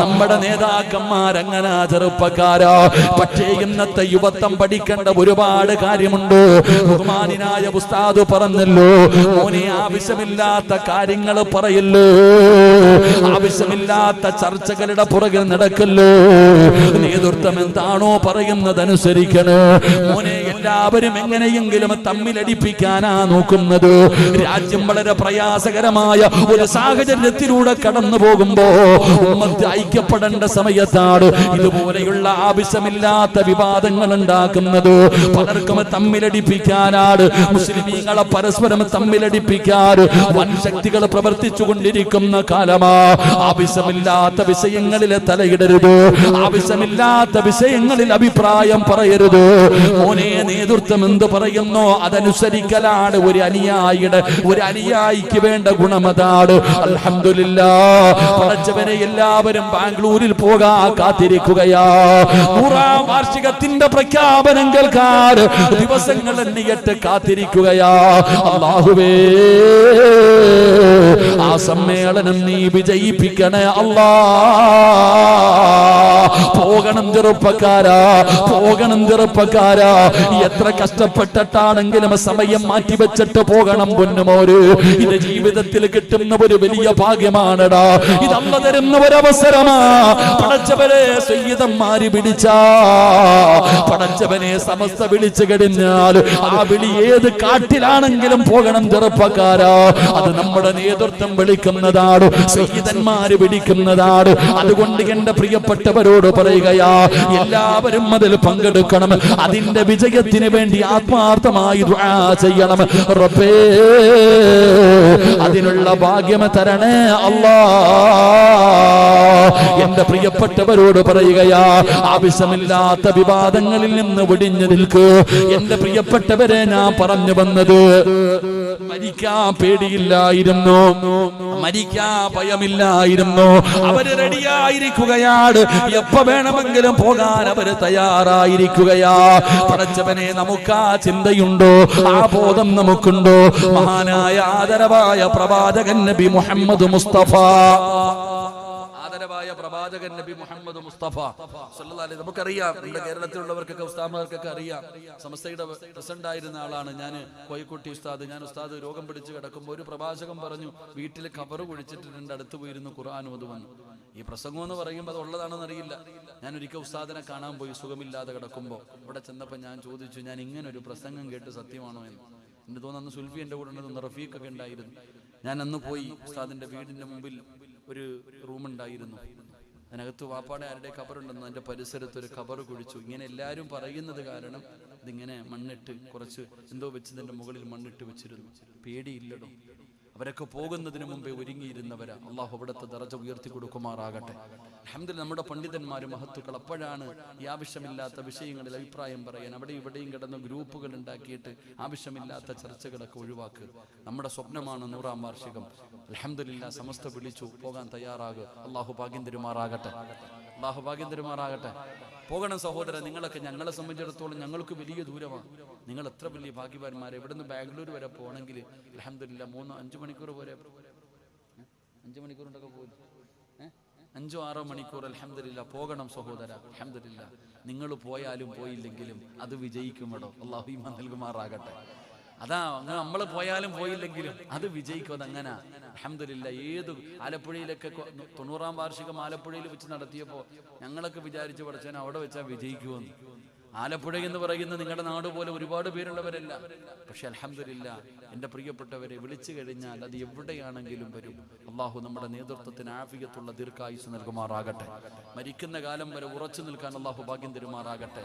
നമ്മുടെ നേതാക്കന്മാരങ്ങനെ ചെറുപ്പക്കാരാ? പക്ഷേ ഇന്നത്തെ യുവത്വം പഠിക്കേണ്ട ഒരുപാട് കാര്യമുണ്ട്. ബഹുമാനായ ഉസ്താദ് പറഞ്ഞല്ലോ മോനെ ആവശ്യമില്ലാത്ത കാര്യങ്ങൾ പറയല്ലോ. ആവശ്യമില്ലാത്ത ചർച്ചകളുടെ പുറകിൽ നടക്കല്ലോ. നേതൃത്വം എന്താണോ പറയുന്നത് അനുസരിക്കണേ മോനെ എല്ലാവരും എങ്ങനെയെങ്കിലും തമ്മിലടിപ്പിക്കാനാ നോക്കുന്നത്. രാജ്യം വളരെ പ്രയാസകരമായ ഒരു സാഹചര്യത്തിലൂടെ കടന്നു പോകുമ്പോ ഐക്യപ്പെടേണ്ട സമയത്താണ്? ഇതുപോലെയുള്ള ആവശ്യമില്ലാത്ത വിവാദങ്ങൾ ഉണ്ടാക്കുന്നത്. പലർക്കും തമ്മിലടിപ്പിക്കാനാണ്. മുസ്ലിമീങ്ങളെ പരസ്പരം തമ്മിലടിപ്പിക്കാൻ വൻ ശക്തികൾ പ്രവർത്തിച്ചു കൊണ്ടിരിക്കുന്ന കാലമാ. ആവശ്യമില്ലാത്ത വിഷയങ്ങളിൽ തലയിടരുത്. ആവശ്യമില്ലാത്ത വിഷയങ്ങളിൽ അഭിപ്രായം പറയരുത്. മോനെ നേതൃത്വം എന്ത് പറയുന്നോ അതനുസരിക്കലാണ്. ഒരു അനുയായിയുടെ ഒരു അനുയായിക്ക് വേണ്ട ഗുണമതാണ് അൽഹംദുലില്ലാ. പറഞ്ഞവരെ എല്ലാവരും ബാംഗ്ലൂരിൽ പോകാ കാത്തിരിക്കുകയാ. നൂറാം വാർഷികത്തിന്റെ പ്രഖ്യാപനം കേൾക്കാൻ ദിവസങ്ങൾ എണ്ണിയിട്ട് കാത്തിരിക്കുകയാ. അള്ളാഹുവേ ആ സമ്മേളനം നീ വിജയിപ്പിക്കണേ അല്ലാ പോകണം ചെറുപ്പക്കാരാ പോകണം ചെറുപ്പക്കാരാ. എത്ര കഷ്ടപ്പെട്ടിട്ടാണെങ്കിലും സമയം മാറ്റിവെച്ചിട്ട് പോകണം പൊന്നുമോര്. ഇത് ജീവിതത്തിൽ കിട്ടുന്ന ഒരു വലിയ ഭാഗ്യമാണടാ. ഇതല്ല തരുന്ന ഒരവസരമാ പടച്ചവരെ സയ്യിദന്മാര് പിടിച്ച പടച്ചവനെ സമസ്ത വിളിച്ചു കഴിഞ്ഞാൽ ആ വിളി ഏത് കാട്ടിലാണെങ്കിലും പോകണം ചെറുപ്പക്കാരാ. അത് നമ്മുടെ നേതൃത്വം വിളിക്കുന്നതാണ് സയ്യിദന്മാര് വിളിക്കുന്നതാണ്. അതുകൊണ്ട് എന്റെ പ്രിയപ്പെട്ടവരോട് പറയുകയാ എല്ലാവരും അതിൽ പങ്കെടുക്കണം. അതിന്റെ വിജയത്തിന് വേണ്ടി ആത്മാർത്ഥമായി ചെയ്യണം. റബ്ബേ അതിനുള്ള ഭാഗ്യം തരണേ അല്ലാ. എന്റെ പ്രിയപ്പെട്ടവരോട് പറയുകയാ ആവശ്യമില്ലാത്ത വിവാദങ്ങളിൽ നിന്ന് ഒടിഞ്ഞു നിൽക്കൂ. എന്റെ പ്രിയപ്പെട്ടവരെ ഞാൻ പറഞ്ഞു വന്നത് മരിക്കാൻ പേടിയില്ലായിരുന്നു. മരിക്കാൻ ഭയമില്ലായിരുന്നു. അവർ റെഡിയായിരിക്കുകയാണ് എപ്പോ വേണമെങ്കിലും പോകാൻ അവർ തയ്യാറായിരിക്കുകയാ. പടച്ചവനെ നമുക്ക് ആ ചിന്തയുണ്ടോ? ആ ബോധം നമുക്കുണ്ടോ? മഹാനായ ആദരവായ പ്രവാചകൻ നബി മുഹമ്മദ് മുസ്തഫ. പ്രവാചകൻ നബി മുഹമ്മദ് മുസ്തഫ. അലൈഹി നമുക്കറിയാം നമ്മുടെ കേരളത്തിലുള്ളവർക്കൊക്കെ ഉസ്താമാർക്കൊക്കെ അറിയാം. സമസ്തയുടെ പ്രസിഡന്റ് ആയിരുന്ന ആളാണ് ഞാൻ കോഴിക്കുട്ടി ഉസ്താദ് ഞാൻ ഉസ്താദ് രോഗം പിടിച്ച് കിടക്കുമ്പോൾ ഒരു പ്രഭാഷകൻ പറഞ്ഞു വീട്ടിൽ കവർ കുഴിച്ചിട്ടുണ്ട് അടുത്ത് പോയിരുന്നു ഖുർആൻ ഓതുവന്നു ഈ പ്രസംഗം എന്ന് പറയുമ്പോൾ അത് ഉള്ളതാണെന്ന് അറിയില്ല. ഞാൻ ഒരിക്കൽ ഉസ്താദിനെ കാണാൻ പോയി സുഖമില്ലാതെ കിടക്കുമ്പോൾ ഇവിടെ ചെന്നപ്പോൾ ഞാൻ ചോദിച്ചു ഞാൻ ഇങ്ങനെ ഒരു പ്രസംഗം കേട്ട് സത്യമാണോ എന്ന്? എന്റെ തോന്നുന്നു സുൽഫി എന്റെ കൂടെ ഉണ്ടായിരുന്നു റഫീഖൊക്കെ ഉണ്ടായിരുന്നു. ഞാൻ അന്ന് പോയി ഉസ്താദിന്റെ വീടിന്റെ മുമ്പിൽ ഒരു റൂം ഉണ്ടായിരുന്നു അതിനകത്ത് വാപ്പാടെ ആരുടെ കബറുണ്ടെന്ന് അതിന്റെ പരിസരത്ത് ഒരു ഖബർ കുഴിച്ചു. ഇങ്ങനെ എല്ലാവരും പറയുന്നത് കാരണം ഇതിങ്ങനെ മണ്ണിട്ട് കുറച്ച് എന്തോ വെച്ചതിന്റെ മുകളിൽ മണ്ണിട്ട് വെച്ചിരുന്നു. പേടിയില്ലടോ. അവരൊക്കെ പോകുന്നതിന് മുമ്പേ ഒരുങ്ങിയിരുന്നവരാ. അള്ളാഹു അവിടുത്തെ ദറജ ഉയർത്തി കൊടുക്കുമാറാകട്ടെ. അഹമ്മദ് നമ്മുടെ പണ്ഡിതന്മാർ മഹത്തുക്കൾ അപ്പോഴാണ് ഈ ആവശ്യമില്ലാത്ത വിഷയങ്ങളിൽ അഭിപ്രായം പറയാൻ അവിടെ ഇവിടെയും കിടന്ന് ഗ്രൂപ്പുകൾ ഉണ്ടാക്കിയിട്ട് ആവശ്യമില്ലാത്ത ചർച്ചകളൊക്കെ ഒഴിവാക്കുക നമ്മുടെ സ്വപ്നമാണ് നൂറാം വാർഷികം. അലഹമില്ല സമസ്ത വിളിച്ചു പോകാൻ തയ്യാറാകുക അള്ളാഹു ഭാഗ്യം തരുമാറാകട്ടെ. അള്ളാഹു ഭാഗ്യം പോകണം സഹോദരൻ നിങ്ങളൊക്കെ ഞങ്ങളെ സംബന്ധിച്ചിടത്തോളം ഞങ്ങൾക്ക് വലിയ ദൂരമാണ്. നിങ്ങൾ എത്ര വലിയ ഭാഗ്യവാന്മാർ ഇവിടെ നിന്ന് ബാംഗ്ലൂർ വരെ പോകണമെങ്കിൽ അലഹമില്ല മൂന്ന് അഞ്ച് മണിക്കൂർ വരെ അഞ്ച് മണിക്കൂറുണ്ടൊക്കെ പോയി. ഏഹ് അഞ്ചോ ആറോ മണിക്കൂർ അലഹമില്ല പോകണം സഹോദര അലഹമില്ല നിങ്ങൾ പോയാലും പോയില്ലെങ്കിലും അത് വിജയിക്കും കേട്ടോ അള്ളാഹു നൽകുമാറാകട്ടെ. അതാ അങ്ങനെ നമ്മൾ പോയാലും പോയില്ലെങ്കിലും അത് വിജയിക്കും അതങ്ങനെ. അഹമ്മദില്ല ഏത് ആലപ്പുഴയിലൊക്കെ തൊണ്ണൂറാം വാർഷികം ആലപ്പുഴയിൽ വെച്ച് നടത്തിയപ്പോൾ ഞങ്ങളൊക്കെ വിചാരിച്ചു പഠിച്ചാൽ അവിടെ വെച്ചാൽ വിജയിക്കുമെന്ന് ആലപ്പുഴ എന്ന് പറയുന്ന നിങ്ങളുടെ നാട് പോലെ ഒരുപാട് പേരുള്ളവരല്ല. പക്ഷെ അലഹമില്ല എന്റെ പ്രിയപ്പെട്ടവരെ വിളിച്ചു കഴിഞ്ഞാൽ അത് എവിടെയാണെങ്കിലും വരും. അള്ളാഹു നമ്മുടെ നേതൃത്വത്തിന് ആഫിയത്തുള്ള ദീർഘായുസ് നൽകുമാറാകട്ടെ. മരിക്കുന്ന കാലം വരെ ഉറച്ചു നിൽക്കാൻ അള്ളാഹു ഭാഗ്യം തരുമാറാകട്ടെ.